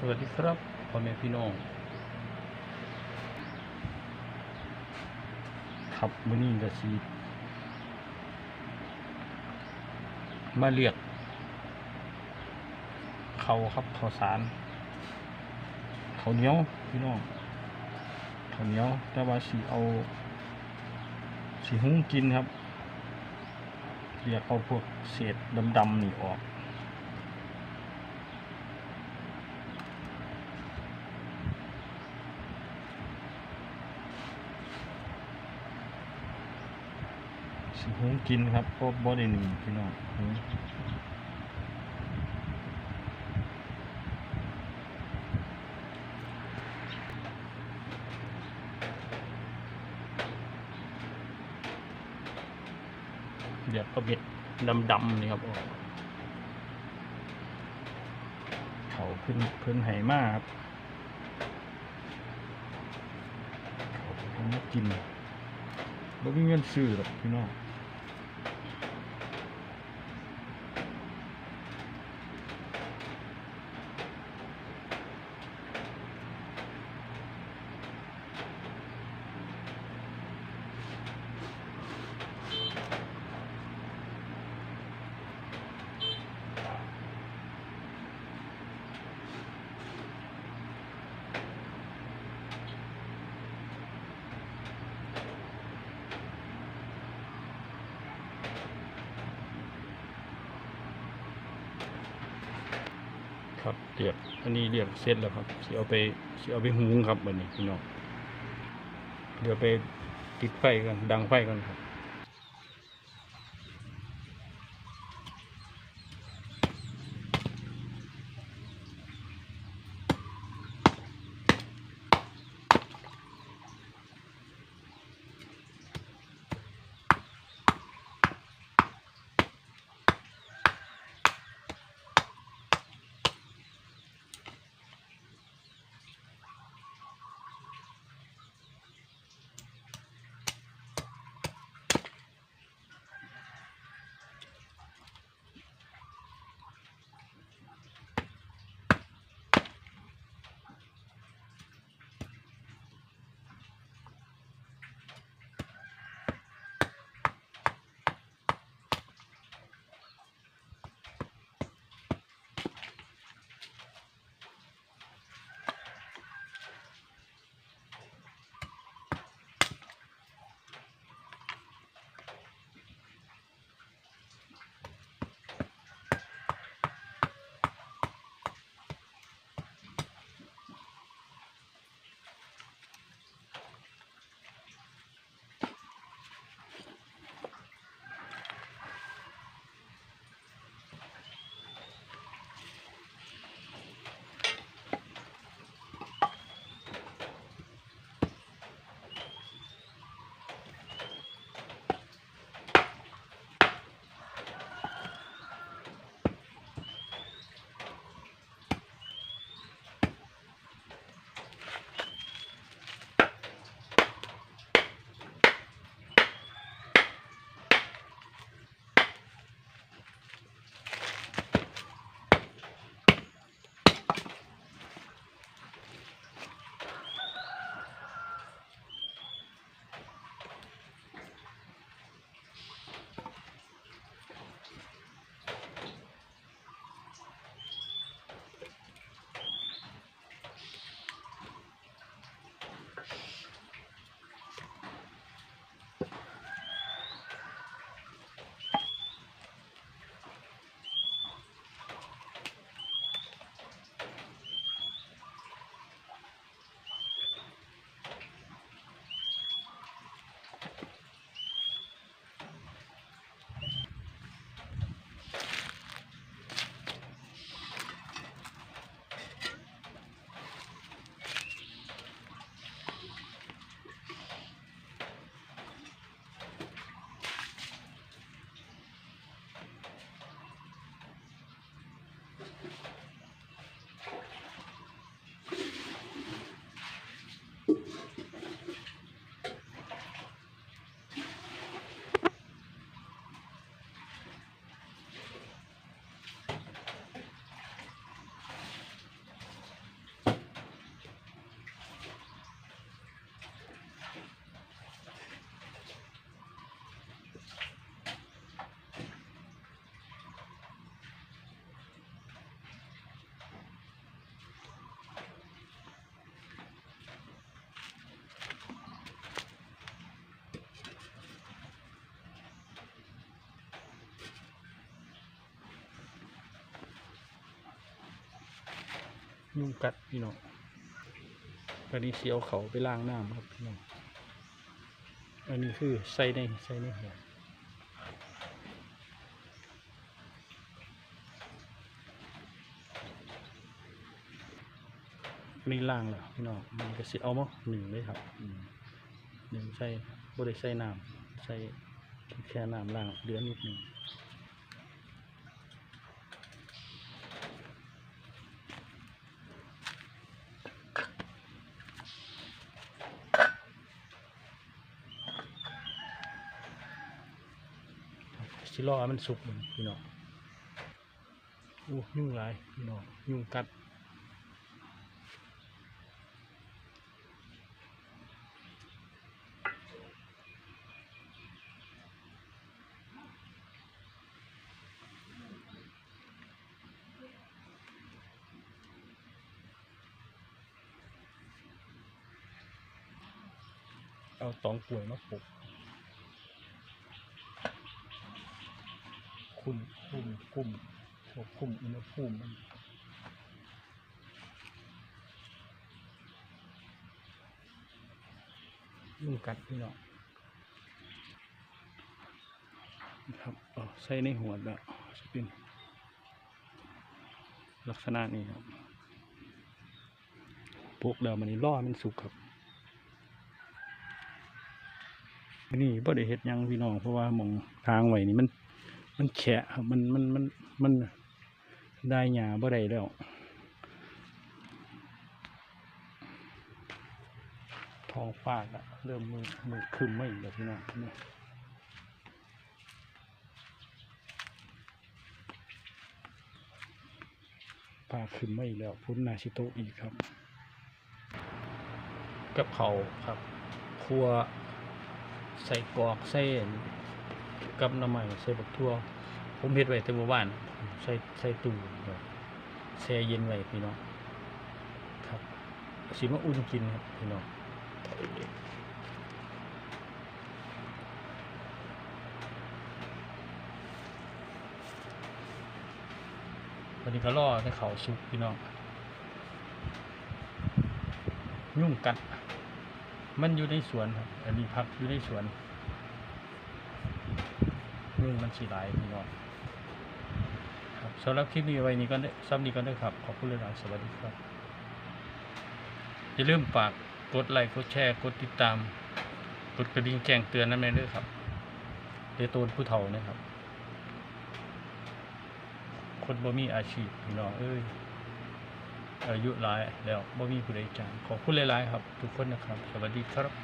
สวัสดีครับพ่อแม่พี่น้อง ครับมื้อนี้ก็สิมาเรียกเขาครับข้าวสารข้าวเหนียวพี่น้องข้าวเหนียวแต่ว่าสิเอาสิหุงกินครับเรียกเอาพวกเศษดำๆนี่ออก หุงกินครับเพราะบ่ได้หนึ่งพี่น้องหุงเดี๋ยวก็เบ็ดดำๆนี่ครับออกเขาขึ้นเพิ่นไหมาครับเขาเพิ่นมากินบ่มีเงินซื้อหรอกพี่น้อง ครับเรียบอันนี้เรียบเสร็จแล้วครับสิเอาไปสิเอาไปหุงครับบันนี้พี่น้องเดี๋ยวไปติดไฟกันดังไฟกันครับ ยุงกัดพี่น้องวันนี้เสียวเขาไปล้างน้ำครับพี่น้องอันนี้คือใส่ในใส่ในหัวนี่ล้างแล้วพี่น้องมันก็สิเอามาหนึ่งเลยครับหนึ่งใส่บ่ได้ใส่น้ำใส่แค่น้ำล้างเดือนนิดหนึง สิ รอมันสุกมันพี่น้องอู้ยุ่งหลายพี่น้องยุ่งกัดเอาตองกล้วยมาปลูก คุมคุมคุมควบคุมอุณหภูมิมันยุงกัดพี่น้องครับใส่ในหัวแบบจะเป็นลักษณะนี้ครับปลูกแล้วมันนี่ล่อมันสุกครับนี่บ่ได้เฮ็ดยังพี่น้องเพราะว่ามองทางไว้นี่มัน มันแฉะมันมันมันมันได้หยาบ่ได้แล้วท้องฟ้าก็เริ่มมือมือครึมไม่แล้วพี่น้นี่ฟ้าคึมไม่แล้วพุ่นนาชิโตอีกครับกับเขาครับครัวใส่กรอกใส่อัน กับน้ำใหม่ใส่บักทั่ว ผมเฮ็ดไว้แต่เมื่อวานใส่ใส่ตู้แช่เย็นไว้พี่น้องครับสิมาอุ่นกินครับพี่น้องวันนี้ก็รอให้เขาสุกพี่น้องยุ่งกัด มันอยู่ในสวนครับ อันนี้พักอยู่ในสวน ยุ่งมันสีหลายพี่น้องครับสำหรับคลิปนี้ไว้นี้ก็ได้ซ้ำนี้ก็ได้ครับ ขอบคุณเลยสวัสดีครับ อย่าลืมฝากกดไลค์กดแชร์กดติดตาม กดกระดิ่งแจ้งเตือนนั่นเองด้วยครับเดยวโตนผู้เฒ่านะครับ คนบ่มีอาชีพพี่น้องเอ้ยอายุหลายแล้วบ่มีผู้ใดจ้างขอบคุณหลายๆครับ ทุกคนนะครับ สวัสดีครับ